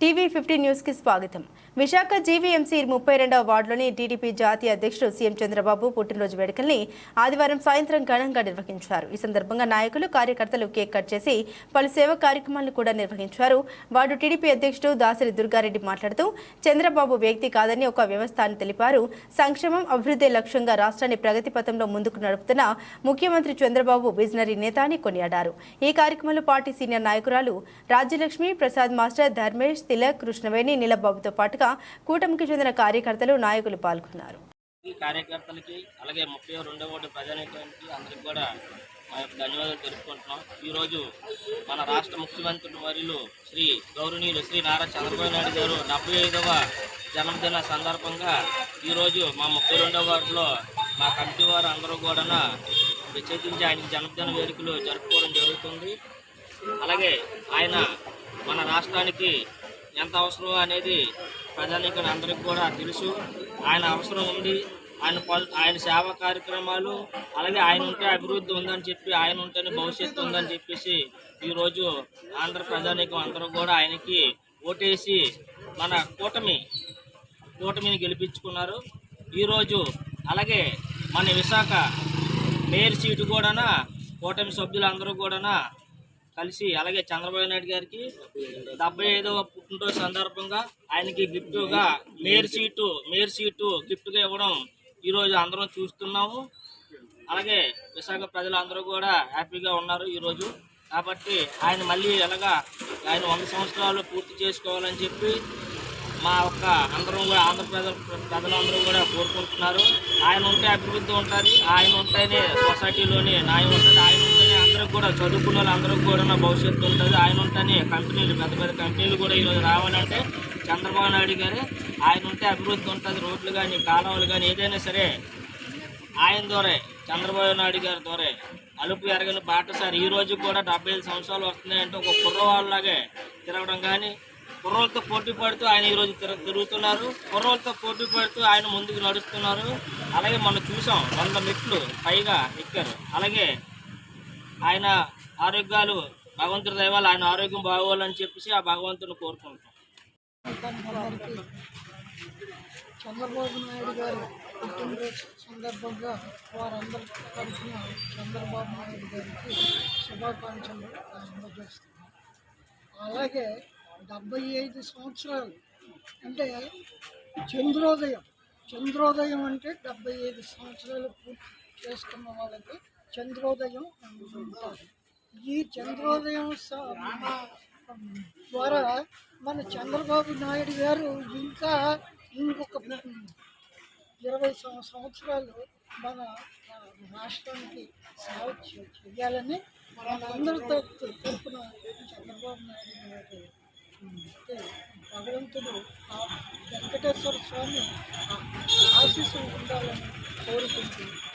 TV fifty న్యూస్కి స్వాగతం. Visakha GVMC ముప్పై రెండవ వార్డులోని టీడీపీ జాతీయ అధ్యక్షుడు సీఎం చంద్రబాబు పుట్టినరోజు వేడుకల్ని ఆదివారం సాయంత్రం ఘనంగా నిర్వహించారు. ఈ సందర్భంగా నాయకులు కార్యకర్తలు కేక్ కట్ చేసి పలు సేవా కార్యక్రమాలను కూడా నిర్వహించారు. వార్డు టీడీపీ అధ్యక్షుడు దాసరి దుర్గారెడ్డి మాట్లాడుతూ చంద్రబాబు వ్యక్తి కాదని ఒక వ్యవస్థ అని తెలిపారు. సంక్షేమం అభివృద్ధి లక్ష్యంగా రాష్ట్రాన్ని ప్రగతి పథంలో ముందుకు నడుపుతున్న ముఖ్యమంత్రి చంద్రబాబు విజనరీ నేత అని కొనియాడారు. ఈ కార్యక్రమంలో పార్టీ సీనియర్ నాయకురాలు రాజ్యలక్ష్మి ప్రసాద్ మాస్టర్ ధర్మేష్ తిలక్ కృష్ణవేణి నీలబాబుతో పాటుగా కూటమికి చెందిన కార్యకర్తలు నాయకులు పాల్గొన్నారు. ఈ కార్యకర్తలకి అలాగే ముప్పై రెండవ వార్డు ప్రజానీకానికి అందరికి కూడా మా యొక్క ధన్యవాదాలు తెలుపుకుంటున్నాం. ఈరోజు మన రాష్ట్ర ముఖ్యమంత్రి వర్యులు శ్రీ గౌరవనీయులు శ్రీ నారా చంద్రబాబు నాయుడు గారు డెబ్బై ఐదవ జన్మదిన సందర్భంగా ఈరోజు మా ముప్పై రెండవ వార్డులో మా కమిటీ వారు అందరూ కూడా ప్రత్యేకించి ఆయన జన్మదిన వేడుకలు జరుపుకోవడం జరుగుతుంది. అలాగే ఆయన మన రాష్ట్రానికి ఎంత అవసరం అనేది ప్రజానీకులు అందరికీ కూడా తెలుసు. ఆయన అవసరం ఉంది. ఆయన పలు ఆయన సేవా కార్యక్రమాలు అలాగే ఆయన ఉంటే అభివృద్ధి ఉందని చెప్పి ఆయన ఉంటేనే భవిష్యత్తు ఉందని చెప్పేసి ఈరోజు ఆంధ్ర ప్రజానీకం అందరూ కూడా ఆయనకి ఓటేసి మన కూటమి కూటమిని గెలిపించుకున్నారు. ఈరోజు అలాగే మన విశాఖ మేయర్ సీటు కూడా కూటమి సభ్యులందరూ కూడా కలిసి అలాగే చంద్రబాబు నాయుడు గారికి డెబ్బై ఐదవ పుట్టినరోజు సందర్భంగా ఆయనకి గిఫ్ట్గా మేయర్ సీటు మేయర్ సీటు గిఫ్ట్గా ఇవ్వడం ఈరోజు అందరం చూస్తున్నాము. అలాగే విశాఖ ప్రజలందరూ కూడా హ్యాపీగా ఉన్నారు ఈరోజు కాబట్టి ఆయన మళ్ళీ ఎలాగా ఆయన వంద సంవత్సరాలు పూర్తి చేసుకోవాలని చెప్పి మా యొక్క అందరం కూడా ఆంధ్రప్రదేశ్ ప్రజలందరూ కూడా కోరుకుంటున్నారు. ఆయన ఉంటే అభివృద్ధి ఉంటుంది ఆయన ఉంటేనే సొసైటీలోని న్యాయం ఉంటుంది ఆయన కూడా చదువుకున్న వాళ్ళందరికీ కూడా భవిష్యత్తు ఉంటుంది. ఆయన ఉంటేనే కంపెనీలు పెద్ద పెద్ద కంపెనీలు కూడా ఈరోజు రావాలంటే చంద్రబాబు నాయుడు గారు ఆయన ఉంటే అభివృద్ధి ఉంటుంది. రోడ్లు కానీ కాలువలు కానీ ఏదైనా సరే ఆయన ద్వారే చంద్రబాబు నాయుడు గారి ద్వారే అలుపు ఎరగని బాటసారి. ఈ రోజు కూడా డెబ్బై ఐదు సంవత్సరాలు వస్తున్నాయంటే ఒక కుర్రవాళ్ళలాగే తిరగడం కానీ కుర్రోళ్ళతో పోటీ పడుతూ ఆయన ఈరోజు తిరుగుతున్నారు. కుర్రోళ్ళతో పోటీ పడుతూ ఆయన ముందుకు నడుస్తున్నారు. అలాగే మనం చూసాం వంద మెట్లు పైగా ఎక్కారు. అలాగే ఆయన ఆరోగ్యాలు భగవంతుడి దైవాలు ఆయన ఆరోగ్యం బాగోవాలని చెప్పేసి ఆ భగవంతుని కోరుకుంటాం అందరికీ చంద్రబాబు నాయుడు గారి పుట్టినరోజు సందర్భంగా వారందరి తరఫున చంద్రబాబు నాయుడు గారికి శుభాకాంక్షలు అందజేస్తున్నాం. అలాగే డెబ్బై ఐదు సంవత్సరాలు అంటే చంద్రోదయం. చంద్రోదయం అంటే డెబ్బై ఐదు సంవత్సరాలు పూర్తి చేసుకున్న వాళ్ళకి చంద్రోదయం ఈ చంద్రోదయం ద్వారా మన చంద్రబాబు నాయుడు గారు ఇంకా ఇంకొక ఇరవై సంవత్సరాలు మన రాష్ట్రానికి సేవ చేయాలని మనందరితో తరపు- తరపున చంద్రబాబు నాయుడు గారు భగవంతుడు వెంకటేశ్వర స్వామి ఆశీస్సు ఆశీస్సులు ఉండాలని కోరుకుంటున్నాను